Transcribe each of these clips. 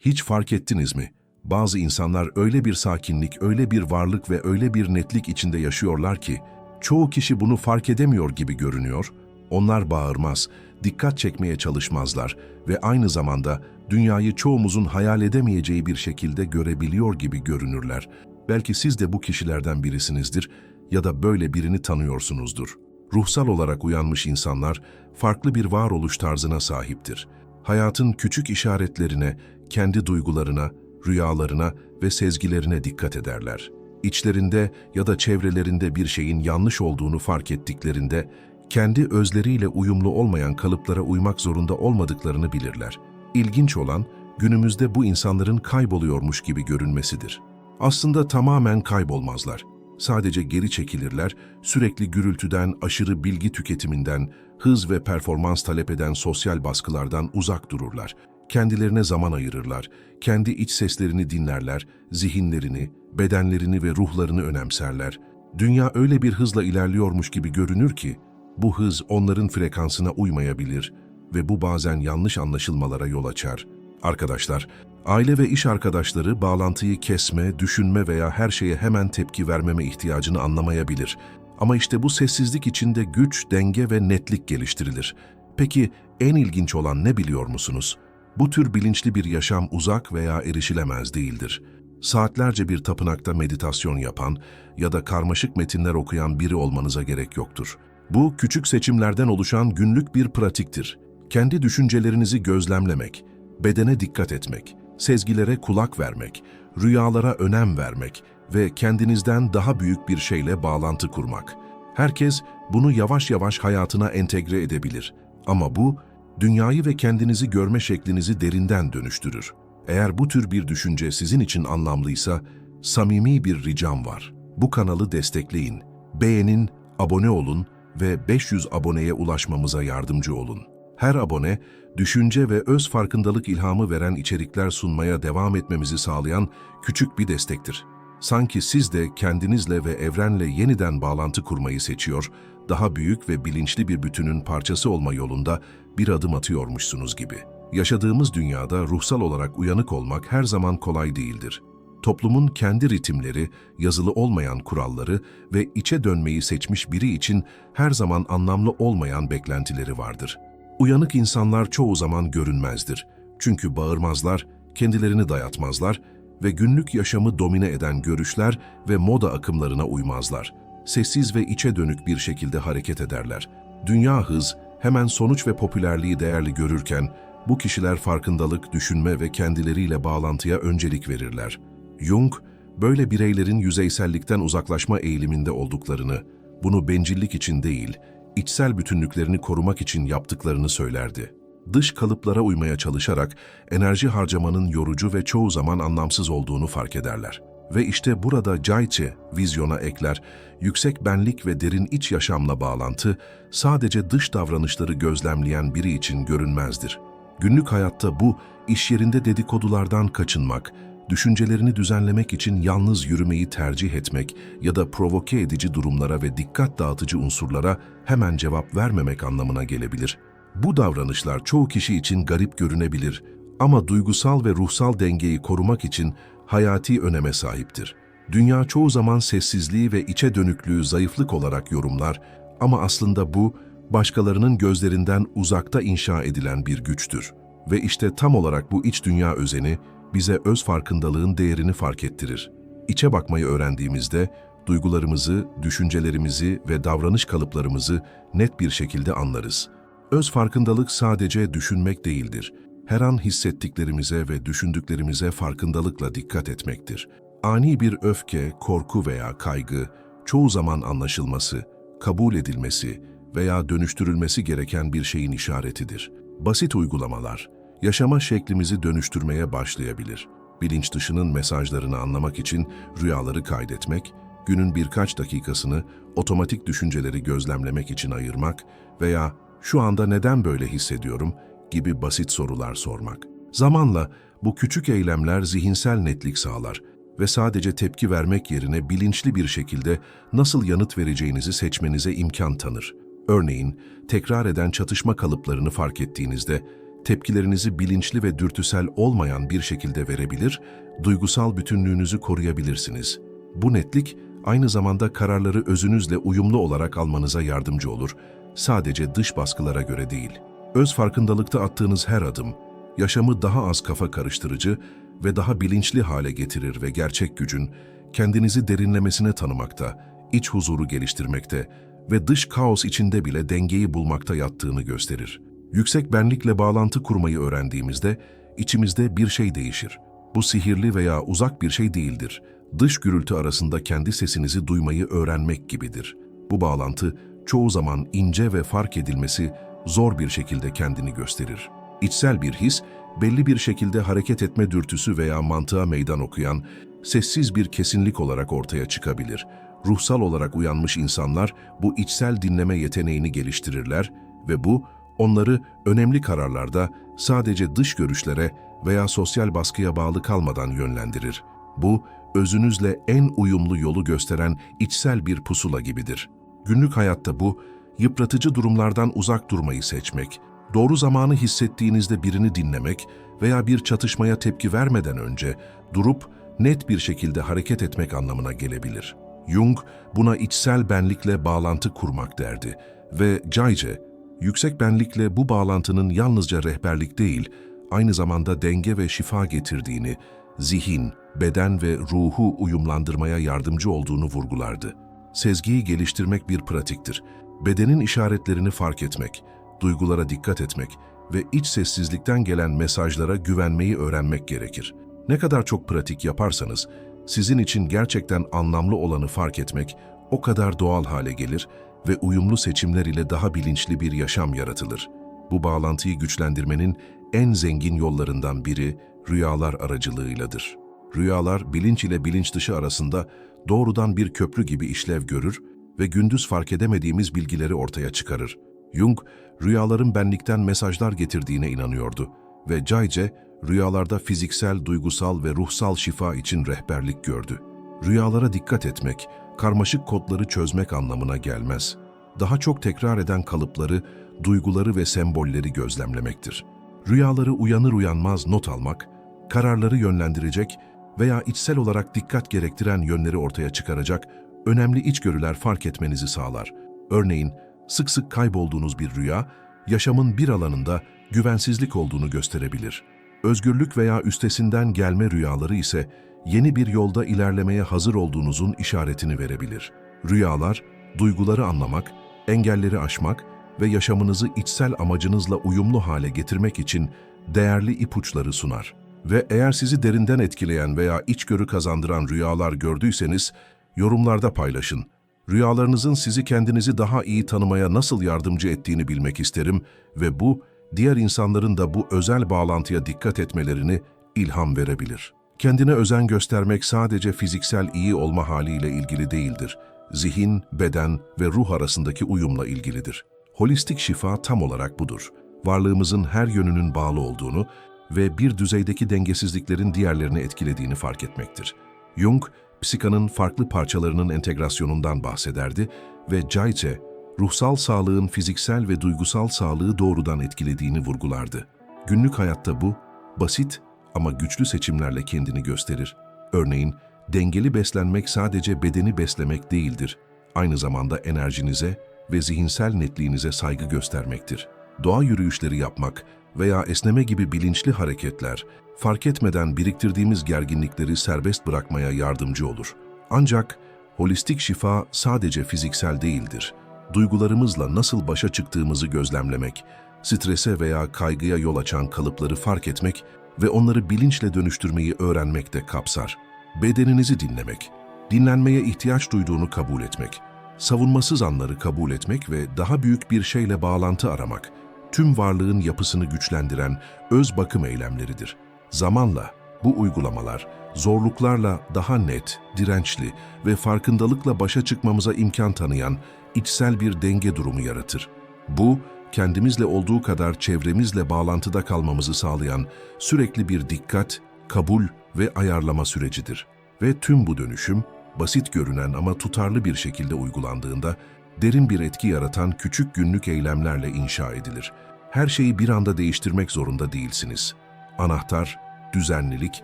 Hiç fark ettiniz mi? Bazı insanlar öyle bir sakinlik, öyle bir varlık ve öyle bir netlik içinde yaşıyorlar ki, çoğu kişi bunu fark edemiyor gibi görünüyor. Onlar bağırmaz, dikkat çekmeye çalışmazlar ve aynı zamanda dünyayı çoğumuzun hayal edemeyeceği bir şekilde görebiliyor gibi görünürler. Belki siz de bu kişilerden birisinizdir ya da böyle birini tanıyorsunuzdur. Ruhsal olarak uyanmış insanlar farklı bir varoluş tarzına sahiptir. Hayatın küçük işaretlerine, kendi duygularına, rüyalarına ve sezgilerine dikkat ederler. İçlerinde ya da çevrelerinde bir şeyin yanlış olduğunu fark ettiklerinde, kendi özleriyle uyumlu olmayan kalıplara uymak zorunda olmadıklarını bilirler. İlginç olan, günümüzde bu insanların kayboluyormuş gibi görünmesidir. Aslında tamamen kaybolmazlar. Sadece geri çekilirler, sürekli gürültüden, aşırı bilgi tüketiminden, hız ve performans talep eden sosyal baskılardan uzak dururlar. Kendilerine zaman ayırırlar, kendi iç seslerini dinlerler, zihinlerini, bedenlerini ve ruhlarını önemserler. Dünya öyle bir hızla ilerliyormuş gibi görünür ki, bu hız onların frekansına uymayabilir ve bu bazen yanlış anlaşılmalara yol açar. Arkadaşlar, aile ve iş arkadaşları bağlantıyı kesme, düşünme veya her şeye hemen tepki vermeme ihtiyacını anlamayabilir. Ama işte bu sessizlik içinde güç, denge ve netlik geliştirilir. Peki en ilginç olan ne biliyor musunuz? Bu tür bilinçli bir yaşam uzak veya erişilemez değildir. Saatlerce bir tapınakta meditasyon yapan ya da karmaşık metinler okuyan biri olmanıza gerek yoktur. Bu küçük seçimlerden oluşan günlük bir pratiktir. Kendi düşüncelerinizi gözlemlemek, bedene dikkat etmek, sezgilere kulak vermek, rüyalara önem vermek ve kendinizden daha büyük bir şeyle bağlantı kurmak. Herkes bunu yavaş yavaş hayatına entegre edebilir. Ama bu, dünyayı ve kendinizi görme şeklinizi derinden dönüştürür. Eğer bu tür bir düşünce sizin için anlamlıysa, samimi bir ricam var. Bu kanalı destekleyin, beğenin, abone olun ve 500 aboneye ulaşmamıza yardımcı olun. Her abone, düşünce ve öz farkındalık ilhamı veren içerikler sunmaya devam etmemizi sağlayan küçük bir destektir. Sanki siz de kendinizle ve evrenle yeniden bağlantı kurmayı seçiyor, daha büyük ve bilinçli bir bütünün parçası olma yolunda bir adım atıyormuşsunuz gibi. Yaşadığımız dünyada ruhsal olarak uyanık olmak her zaman kolay değildir. Toplumun kendi ritimleri, yazılı olmayan kuralları ve içe dönmeyi seçmiş biri için her zaman anlamlı olmayan beklentileri vardır. Uyanık insanlar çoğu zaman görünmezdir. Çünkü bağırmazlar, kendilerini dayatmazlar ve günlük yaşamı domine eden görüşler ve moda akımlarına uymazlar. Sessiz ve içe dönük bir şekilde hareket ederler. Dünya hız, hemen sonuç ve popülerliği değerli görürken, bu kişiler farkındalık, düşünme ve kendileriyle bağlantıya öncelik verirler. Jung, böyle bireylerin yüzeysellikten uzaklaşma eğiliminde olduklarını, bunu bencillik için değil, içsel bütünlüklerini korumak için yaptıklarını söylerdi. Dış kalıplara uymaya çalışarak enerji harcamanın yorucu ve çoğu zaman anlamsız olduğunu fark ederler. Ve işte burada Caice vizyona ekler, yüksek benlik ve derin iç yaşamla bağlantı sadece dış davranışları gözlemleyen biri için görünmezdir. Günlük hayatta bu, iş yerinde dedikodulardan kaçınmak, düşüncelerini düzenlemek için yalnız yürümeyi tercih etmek ya da provoke edici durumlara ve dikkat dağıtıcı unsurlara hemen cevap vermemek anlamına gelebilir. Bu davranışlar çoğu kişi için garip görünebilir ama duygusal ve ruhsal dengeyi korumak için hayati öneme sahiptir. Dünya çoğu zaman sessizliği ve içe dönüklüğü zayıflık olarak yorumlar ama aslında bu, başkalarının gözlerinden uzakta inşa edilen bir güçtür. Ve işte tam olarak bu iç dünya özeni, bize öz farkındalığın değerini fark ettirir. İçe bakmayı öğrendiğimizde duygularımızı, düşüncelerimizi ve davranış kalıplarımızı net bir şekilde anlarız. Öz farkındalık sadece düşünmek değildir. Her an hissettiklerimize ve düşündüklerimize farkındalıkla dikkat etmektir. Ani bir öfke, korku veya kaygı, çoğu zaman anlaşılması, kabul edilmesi veya dönüştürülmesi gereken bir şeyin işaretidir. Basit uygulamalar, yaşama şeklimizi dönüştürmeye başlayabilir. Bilinç dışının mesajlarını anlamak için rüyaları kaydetmek, günün birkaç dakikasını otomatik düşünceleri gözlemlemek için ayırmak veya şu anda neden böyle hissediyorum gibi basit sorular sormak. Zamanla bu küçük eylemler zihinsel netlik sağlar ve sadece tepki vermek yerine bilinçli bir şekilde nasıl yanıt vereceğinizi seçmenize imkan tanır. Örneğin, tekrar eden çatışma kalıplarını fark ettiğinizde tepkilerinizi bilinçli ve dürtüsel olmayan bir şekilde verebilir, duygusal bütünlüğünüzü koruyabilirsiniz. Bu netlik aynı zamanda kararları özünüzle uyumlu olarak almanıza yardımcı olur. Sadece dış baskılara göre değil. Öz farkındalıkta attığınız her adım, yaşamı daha az kafa karıştırıcı ve daha bilinçli hale getirir ve gerçek gücün kendinizi derinlemesine tanımakta, iç huzuru geliştirmekte ve dış kaos içinde bile dengeyi bulmakta yattığını gösterir. Yüksek benlikle bağlantı kurmayı öğrendiğimizde içimizde bir şey değişir. Bu sihirli veya uzak bir şey değildir. Dış gürültü arasında kendi sesinizi duymayı öğrenmek gibidir. Bu bağlantı çoğu zaman ince ve fark edilmesi zor bir şekilde kendini gösterir. İçsel bir his, belli bir şekilde hareket etme dürtüsü veya mantığa meydan okuyan, sessiz bir kesinlik olarak ortaya çıkabilir. Ruhsal olarak uyanmış insanlar bu içsel dinleme yeteneğini geliştirirler ve bu, onları önemli kararlarda sadece dış görüşlere veya sosyal baskıya bağlı kalmadan yönlendirir. Bu, özünüzle en uyumlu yolu gösteren içsel bir pusula gibidir. Günlük hayatta bu, yıpratıcı durumlardan uzak durmayı seçmek, doğru zamanı hissettiğinizde birini dinlemek veya bir çatışmaya tepki vermeden önce durup net bir şekilde hareket etmek anlamına gelebilir. Jung buna içsel benlikle bağlantı kurmak derdi ve Cayce, yüksek benlikle bu bağlantının yalnızca rehberlik değil, aynı zamanda denge ve şifa getirdiğini, zihin, beden ve ruhu uyumlandırmaya yardımcı olduğunu vurgulardı. Sezgiyi geliştirmek bir pratiktir. Bedenin işaretlerini fark etmek, duygulara dikkat etmek ve iç sessizlikten gelen mesajlara güvenmeyi öğrenmek gerekir. Ne kadar çok pratik yaparsanız, sizin için gerçekten anlamlı olanı fark etmek o kadar doğal hale gelir ve uyumlu seçimler ile daha bilinçli bir yaşam yaratılır. Bu bağlantıyı güçlendirmenin en zengin yollarından biri rüyalar aracılığıyladır. Rüyalar bilinç ile bilinç dışı arasında doğrudan bir köprü gibi işlev görür ve gündüz fark edemediğimiz bilgileri ortaya çıkarır. Jung, rüyaların benlikten mesajlar getirdiğine inanıyordu ve Cayce, rüyalarda fiziksel, duygusal ve ruhsal şifa için rehberlik gördü. Rüyalara dikkat etmek, karmaşık kodları çözmek anlamına gelmez. Daha çok tekrar eden kalıpları, duyguları ve sembolleri gözlemlemektir. Rüyaları uyanır uyanmaz not almak, kararları yönlendirecek veya içsel olarak dikkat gerektiren yönleri ortaya çıkaracak önemli içgörüler fark etmenizi sağlar. Örneğin, sık sık kaybolduğunuz bir rüya, yaşamın bir alanında güvensizlik olduğunu gösterebilir. Özgürlük veya üstesinden gelme rüyaları ise yeni bir yolda ilerlemeye hazır olduğunuzun işaretini verebilir. Rüyalar, duyguları anlamak, engelleri aşmak ve yaşamınızı içsel amacınızla uyumlu hale getirmek için değerli ipuçları sunar. Ve eğer sizi derinden etkileyen veya içgörü kazandıran rüyalar gördüyseniz, yorumlarda paylaşın. Rüyalarınızın sizi kendinizi daha iyi tanımaya nasıl yardımcı ettiğini bilmek isterim ve bu, diğer insanların da bu özel bağlantıya dikkat etmelerini ilham verebilir. Kendine özen göstermek sadece fiziksel iyi olma haliyle ilgili değildir. Zihin, beden ve ruh arasındaki uyumla ilgilidir. Holistik şifa tam olarak budur. Varlığımızın her yönünün bağlı olduğunu ve bir düzeydeki dengesizliklerin diğerlerini etkilediğini fark etmektir. Jung, psikanın farklı parçalarının entegrasyonundan bahsederdi ve Cayce, ruhsal sağlığın fiziksel ve duygusal sağlığı doğrudan etkilediğini vurgulardı. Günlük hayatta bu, basit ama güçlü seçimlerle kendini gösterir. Örneğin, dengeli beslenmek sadece bedeni beslemek değildir. Aynı zamanda enerjinize ve zihinsel netliğinize saygı göstermektir. Doğa yürüyüşleri yapmak veya esneme gibi bilinçli hareketler, fark etmeden biriktirdiğimiz gerginlikleri serbest bırakmaya yardımcı olur. Ancak holistik şifa sadece fiziksel değildir. Duygularımızla nasıl başa çıktığımızı gözlemlemek, strese veya kaygıya yol açan kalıpları fark etmek ve onları bilinçle dönüştürmeyi öğrenmek de kapsar. Bedeninizi dinlemek, dinlenmeye ihtiyaç duyduğunu kabul etmek, savunmasız anları kabul etmek ve daha büyük bir şeyle bağlantı aramak, tüm varlığın yapısını güçlendiren öz bakım eylemleridir. Zamanla bu uygulamalar zorluklarla daha net, dirençli ve farkındalıkla başa çıkmamıza imkan tanıyan içsel bir denge durumu yaratır. Bu, kendimizle olduğu kadar çevremizle bağlantıda kalmamızı sağlayan sürekli bir dikkat, kabul ve ayarlama sürecidir. Ve tüm bu dönüşüm, basit görünen ama tutarlı bir şekilde uygulandığında derin bir etki yaratan küçük günlük eylemlerle inşa edilir. Her şeyi bir anda değiştirmek zorunda değilsiniz. Anahtar, düzenlilik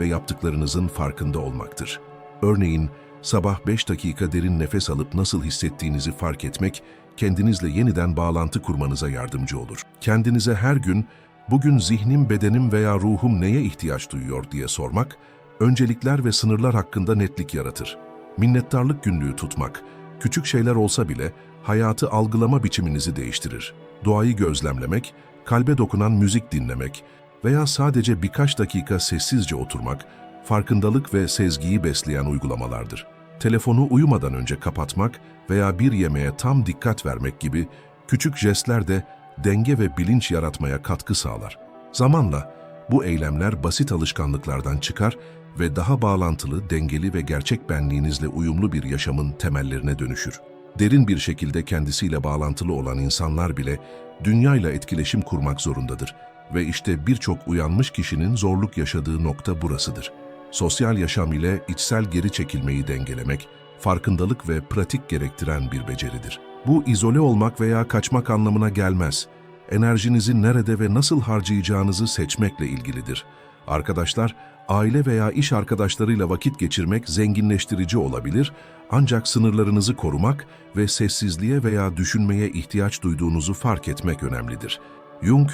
ve yaptıklarınızın farkında olmaktır. Örneğin, sabah 5 dakika derin nefes alıp nasıl hissettiğinizi fark etmek, kendinizle yeniden bağlantı kurmanıza yardımcı olur. Kendinize her gün, bugün zihnim, bedenim veya ruhum neye ihtiyaç duyuyor diye sormak, öncelikler ve sınırlar hakkında netlik yaratır. Minnettarlık günlüğü tutmak, küçük şeyler olsa bile hayatı algılama biçiminizi değiştirir. Doğayı gözlemlemek, kalbe dokunan müzik dinlemek veya sadece birkaç dakika sessizce oturmak, farkındalık ve sezgiyi besleyen uygulamalardır. Telefonu uyumadan önce kapatmak veya bir yemeğe tam dikkat vermek gibi küçük jestler de denge ve bilinç yaratmaya katkı sağlar. Zamanla bu eylemler basit alışkanlıklardan çıkar ve daha bağlantılı, dengeli ve gerçek benliğinizle uyumlu bir yaşamın temellerine dönüşür. Derin bir şekilde kendisiyle bağlantılı olan insanlar bile dünyayla etkileşim kurmak zorundadır ve işte birçok uyanmış kişinin zorluk yaşadığı nokta burasıdır. Sosyal yaşam ile içsel geri çekilmeyi dengelemek, farkındalık ve pratik gerektiren bir beceridir. Bu izole olmak veya kaçmak anlamına gelmez. Enerjinizi nerede ve nasıl harcayacağınızı seçmekle ilgilidir. Arkadaşlar, aile veya iş arkadaşlarıyla vakit geçirmek zenginleştirici olabilir, ancak sınırlarınızı korumak ve sessizliğe veya düşünmeye ihtiyaç duyduğunuzu fark etmek önemlidir. Jung,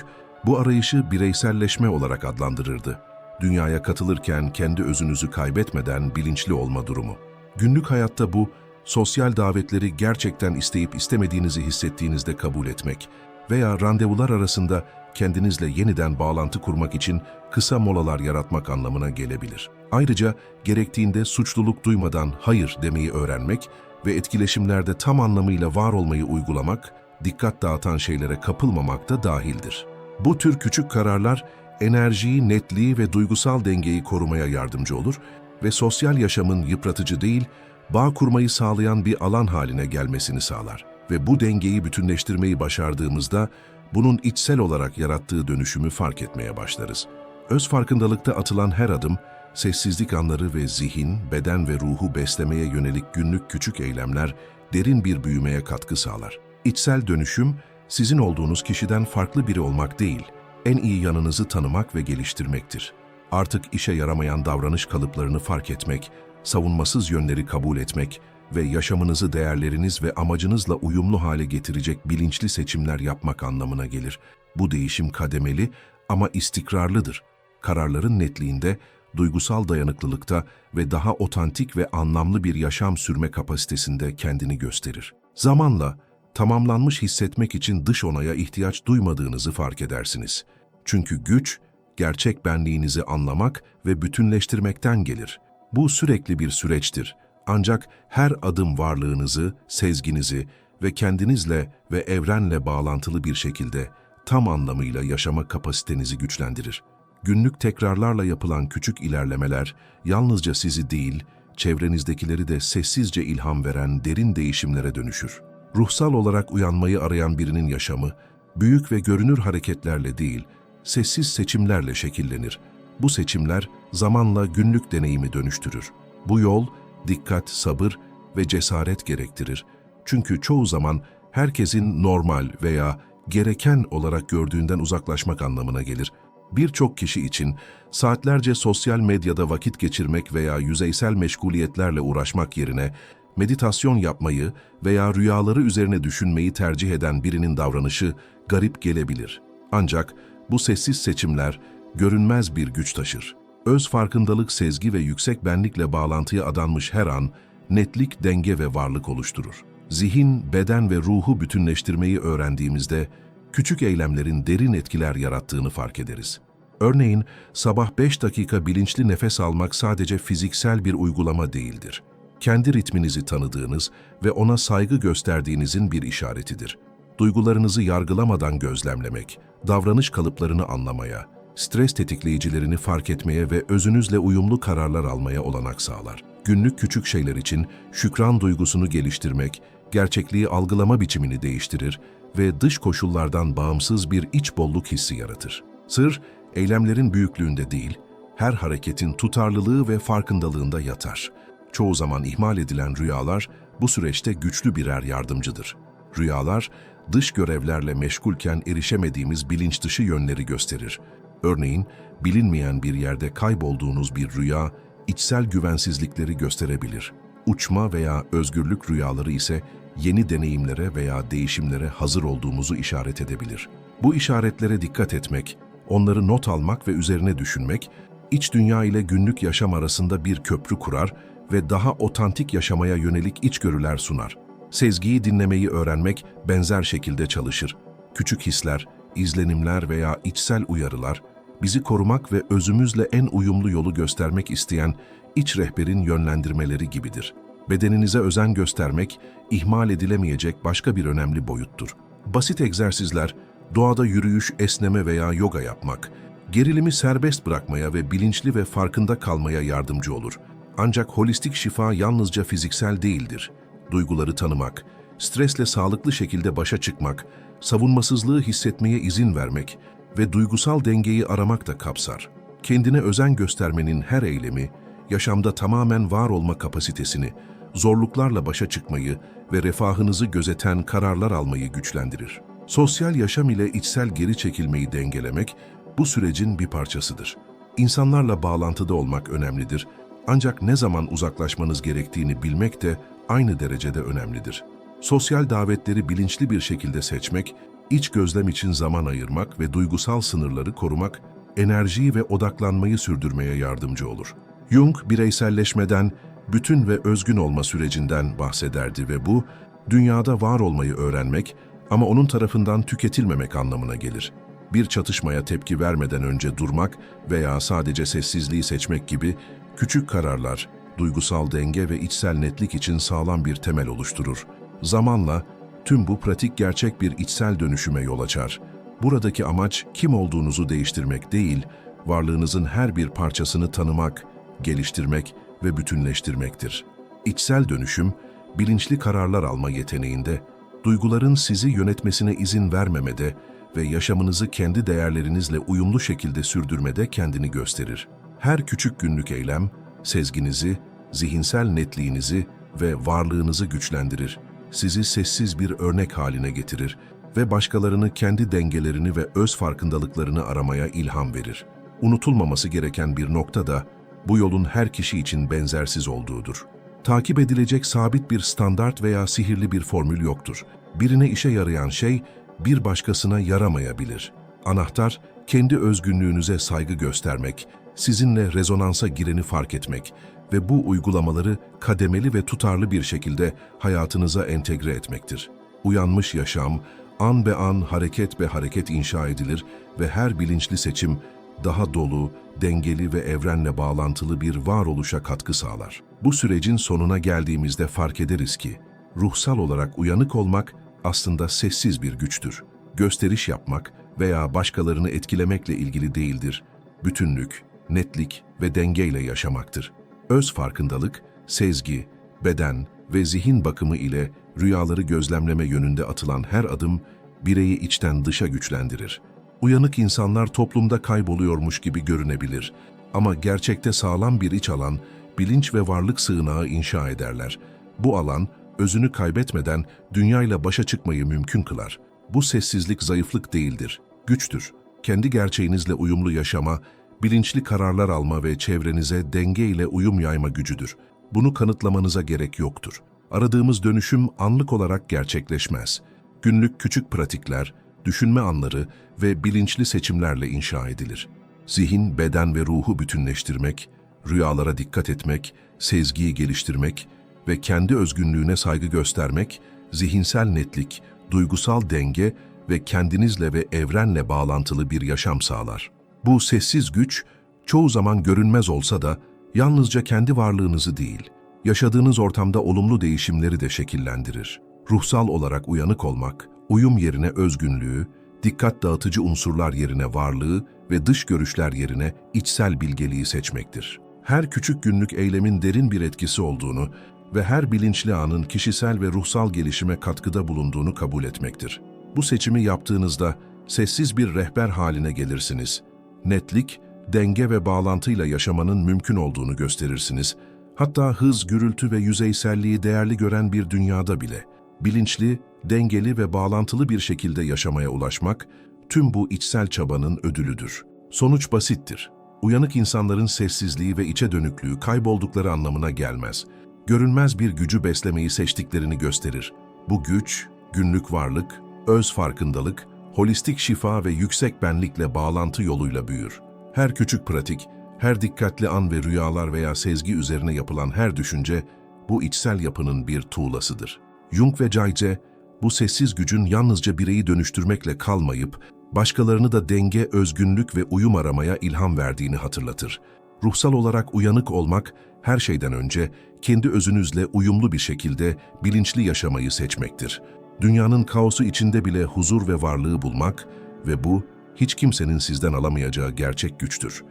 bu arayışı bireyselleşme olarak adlandırırdı. Dünyaya katılırken kendi özünüzü kaybetmeden bilinçli olma durumu. Günlük hayatta bu, sosyal davetleri gerçekten isteyip istemediğinizi hissettiğinizde kabul etmek veya randevular arasında kendinizle yeniden bağlantı kurmak için kısa molalar yaratmak anlamına gelebilir. Ayrıca gerektiğinde suçluluk duymadan hayır demeyi öğrenmek ve etkileşimlerde tam anlamıyla var olmayı uygulamak, dikkat dağıtan şeylere kapılmamak da dahildir. Bu tür küçük kararlar enerjiyi, netliği ve duygusal dengeyi korumaya yardımcı olur ve sosyal yaşamın yıpratıcı değil, bağ kurmayı sağlayan bir alan haline gelmesini sağlar. Ve bu dengeyi bütünleştirmeyi başardığımızda bunun içsel olarak yarattığı dönüşümü fark etmeye başlarız. Öz farkındalıkta atılan her adım, sessizlik anları ve zihin, beden ve ruhu beslemeye yönelik günlük küçük eylemler derin bir büyümeye katkı sağlar. İçsel dönüşüm, sizin olduğunuz kişiden farklı biri olmak değil, en iyi yanınızı tanımak ve geliştirmektir. Artık işe yaramayan davranış kalıplarını fark etmek, savunmasız yönleri kabul etmek ve yaşamınızı değerleriniz ve amacınızla uyumlu hale getirecek bilinçli seçimler yapmak anlamına gelir. Bu değişim kademeli ama istikrarlıdır. Kararların netliğinde, duygusal dayanıklılıkta ve daha otantik ve anlamlı bir yaşam sürme kapasitesinde kendini gösterir. Zamanla, tamamlanmış hissetmek için dış onaya ihtiyaç duymadığınızı fark edersiniz. Çünkü güç, gerçek benliğinizi anlamak ve bütünleştirmekten gelir. Bu sürekli bir süreçtir. Ancak her adım varlığınızı, sezginizi ve kendinizle ve evrenle bağlantılı bir şekilde tam anlamıyla yaşama kapasitenizi güçlendirir. Günlük tekrarlarla yapılan küçük ilerlemeler yalnızca sizi değil, çevrenizdekileri de sessizce ilham veren derin değişimlere dönüşür. Ruhsal olarak uyanmayı arayan birinin yaşamı, büyük ve görünür hareketlerle değil, sessiz seçimlerle şekillenir. Bu seçimler zamanla günlük deneyimi dönüştürür. Bu yol, dikkat, sabır ve cesaret gerektirir. Çünkü çoğu zaman herkesin normal veya gereken olarak gördüğünden uzaklaşmak anlamına gelir. Birçok kişi için saatlerce sosyal medyada vakit geçirmek veya yüzeysel meşguliyetlerle uğraşmak yerine meditasyon yapmayı veya rüyaları üzerine düşünmeyi tercih eden birinin davranışı garip gelebilir. Ancak bu sessiz seçimler görünmez bir güç taşır. Öz farkındalık, sezgi ve yüksek benlikle bağlantıya adanmış her an netlik, denge ve varlık oluşturur. Zihin, beden ve ruhu bütünleştirmeyi öğrendiğimizde küçük eylemlerin derin etkiler yarattığını fark ederiz. Örneğin sabah 5 dakika bilinçli nefes almak sadece fiziksel bir uygulama değildir. Kendi ritminizi tanıdığınız ve ona saygı gösterdiğinizin bir işaretidir. Duygularınızı yargılamadan gözlemlemek, davranış kalıplarını anlamaya, stres tetikleyicilerini fark etmeye ve özünüzle uyumlu kararlar almaya olanak sağlar. Günlük küçük şeyler için şükran duygusunu geliştirmek, gerçekliği algılama biçimini değiştirir ve dış koşullardan bağımsız bir iç bolluk hissi yaratır. Sır, eylemlerin büyüklüğünde değil, her hareketin tutarlılığı ve farkındalığında yatar. Çoğu zaman ihmal edilen rüyalar bu süreçte güçlü birer yardımcıdır. Rüyalar, dış görevlerle meşgulken erişemediğimiz bilinç dışı yönleri gösterir. Örneğin, bilinmeyen bir yerde kaybolduğunuz bir rüya, içsel güvensizlikleri gösterebilir. Uçma veya özgürlük rüyaları ise yeni deneyimlere veya değişimlere hazır olduğumuzu işaret edebilir. Bu işaretlere dikkat etmek, onları not almak ve üzerine düşünmek, iç dünya ile günlük yaşam arasında bir köprü kurar ve daha otantik yaşamaya yönelik içgörüler sunar. Sezgiyi dinlemeyi öğrenmek benzer şekilde çalışır. Küçük hisler, izlenimler veya içsel uyarılar, bizi korumak ve özümüzle en uyumlu yolu göstermek isteyen iç rehberin yönlendirmeleri gibidir. Bedeninize özen göstermek, ihmal edilemeyecek başka bir önemli boyuttur. Basit egzersizler, doğada yürüyüş, esneme veya yoga yapmak, gerilimi serbest bırakmaya ve bilinçli ve farkında kalmaya yardımcı olur. Ancak holistik şifa yalnızca fiziksel değildir. Duyguları tanımak, stresle sağlıklı şekilde başa çıkmak, savunmasızlığı hissetmeye izin vermek ve duygusal dengeyi aramak da kapsar. Kendine özen göstermenin her eylemi, yaşamda tamamen var olma kapasitesini, zorluklarla başa çıkmayı ve refahınızı gözeten kararlar almayı güçlendirir. Sosyal yaşam ile içsel geri çekilmeyi dengelemek bu sürecin bir parçasıdır. İnsanlarla bağlantıda olmak önemlidir ancak ne zaman uzaklaşmanız gerektiğini bilmek de aynı derecede önemlidir. Sosyal davetleri bilinçli bir şekilde seçmek, iç gözlem için zaman ayırmak ve duygusal sınırları korumak, enerjiyi ve odaklanmayı sürdürmeye yardımcı olur. Jung, bireyselleşmeden, bütün ve özgün olma sürecinden bahsederdi ve bu, dünyada var olmayı öğrenmek ama onun tarafından tüketilmemek anlamına gelir. Bir çatışmaya tepki vermeden önce durmak veya sadece sessizliği seçmek gibi küçük kararlar, duygusal denge ve içsel netlik için sağlam bir temel oluşturur. Zamanla tüm bu pratik gerçek bir içsel dönüşüme yol açar. Buradaki amaç kim olduğunuzu değiştirmek değil, varlığınızın her bir parçasını tanımak, geliştirmek ve bütünleştirmektir. İçsel dönüşüm, bilinçli kararlar alma yeteneğinde, duyguların sizi yönetmesine izin vermemede ve yaşamınızı kendi değerlerinizle uyumlu şekilde sürdürmede kendini gösterir. Her küçük günlük eylem, sezginizi, zihinsel netliğinizi ve varlığınızı güçlendirir. Sizi sessiz bir örnek haline getirir ve başkalarını kendi dengelerini ve öz farkındalıklarını aramaya ilham verir. Unutulmaması gereken bir nokta da bu yolun her kişi için benzersiz olduğudur. Takip edilecek sabit bir standart veya sihirli bir formül yoktur. Birine işe yarayan şey bir başkasına yaramayabilir. Anahtar, kendi özgünlüğünüze saygı göstermek, sizinle rezonansa gireni fark etmek ve bu uygulamaları kademeli ve tutarlı bir şekilde hayatınıza entegre etmektir. Uyanmış yaşam, an be an hareket ve hareket inşa edilir ve her bilinçli seçim daha dolu, dengeli ve evrenle bağlantılı bir varoluşa katkı sağlar. Bu sürecin sonuna geldiğimizde fark ederiz ki, ruhsal olarak uyanık olmak aslında sessiz bir güçtür. Gösteriş yapmak veya başkalarını etkilemekle ilgili değildir. Bütünlük, netlik ve dengeyle yaşamaktır. Öz farkındalık, sezgi, beden ve zihin bakımı ile rüyaları gözlemleme yönünde atılan her adım bireyi içten dışa güçlendirir. Uyanık insanlar toplumda kayboluyormuş gibi görünebilir ama gerçekte sağlam bir iç alan, bilinç ve varlık sığınağı inşa ederler. Bu alan, özünü kaybetmeden dünyayla başa çıkmayı mümkün kılar. Bu sessizlik zayıflık değildir, güçtür. Kendi gerçeğinizle uyumlu yaşama, bilinçli kararlar alma ve çevrenize denge ile uyum yayma gücüdür. Bunu kanıtlamanıza gerek yoktur. Aradığımız dönüşüm anlık olarak gerçekleşmez. Günlük küçük pratikler, düşünme anları ve bilinçli seçimlerle inşa edilir. Zihin, beden ve ruhu bütünleştirmek, rüyalara dikkat etmek, sezgiyi geliştirmek ve kendi özgünlüğüne saygı göstermek, zihinsel netlik, duygusal denge ve kendinizle ve evrenle bağlantılı bir yaşam sağlar. Bu sessiz güç, çoğu zaman görünmez olsa da yalnızca kendi varlığınızı değil, yaşadığınız ortamda olumlu değişimleri de şekillendirir. Ruhsal olarak uyanık olmak, uyum yerine özgünlüğü, dikkat dağıtıcı unsurlar yerine varlığı ve dış görüşler yerine içsel bilgeliği seçmektir. Her küçük günlük eylemin derin bir etkisi olduğunu ve her bilinçli anın kişisel ve ruhsal gelişime katkıda bulunduğunu kabul etmektir. Bu seçimi yaptığınızda sessiz bir rehber haline gelirsiniz. Netlik, denge ve bağlantıyla yaşamanın mümkün olduğunu gösterirsiniz. Hatta hız, gürültü ve yüzeyselliği değerli gören bir dünyada bile. bilinçli, dengeli ve bağlantılı bir şekilde yaşamaya ulaşmak, tüm bu içsel çabanın ödülüdür. Sonuç basittir. Uyanık insanların sessizliği ve içe dönüklüğü kayboldukları anlamına gelmez. Görünmez bir gücü beslemeyi seçtiklerini gösterir. Bu güç, günlük varlık, öz farkındalık, holistik şifa ve yüksek benlikle bağlantı yoluyla büyür. Her küçük pratik, her dikkatli an ve rüyalar veya sezgi üzerine yapılan her düşünce, bu içsel yapının bir tuğlasıdır. Jung ve Jayce, bu sessiz gücün yalnızca bireyi dönüştürmekle kalmayıp, başkalarını da denge, özgünlük ve uyum aramaya ilham verdiğini hatırlatır. Ruhsal olarak uyanık olmak, her şeyden önce kendi özünüzle uyumlu bir şekilde bilinçli yaşamayı seçmektir. Dünyanın kaosu içinde bile huzur ve varlığı bulmak ve bu, hiç kimsenin sizden alamayacağı gerçek güçtür.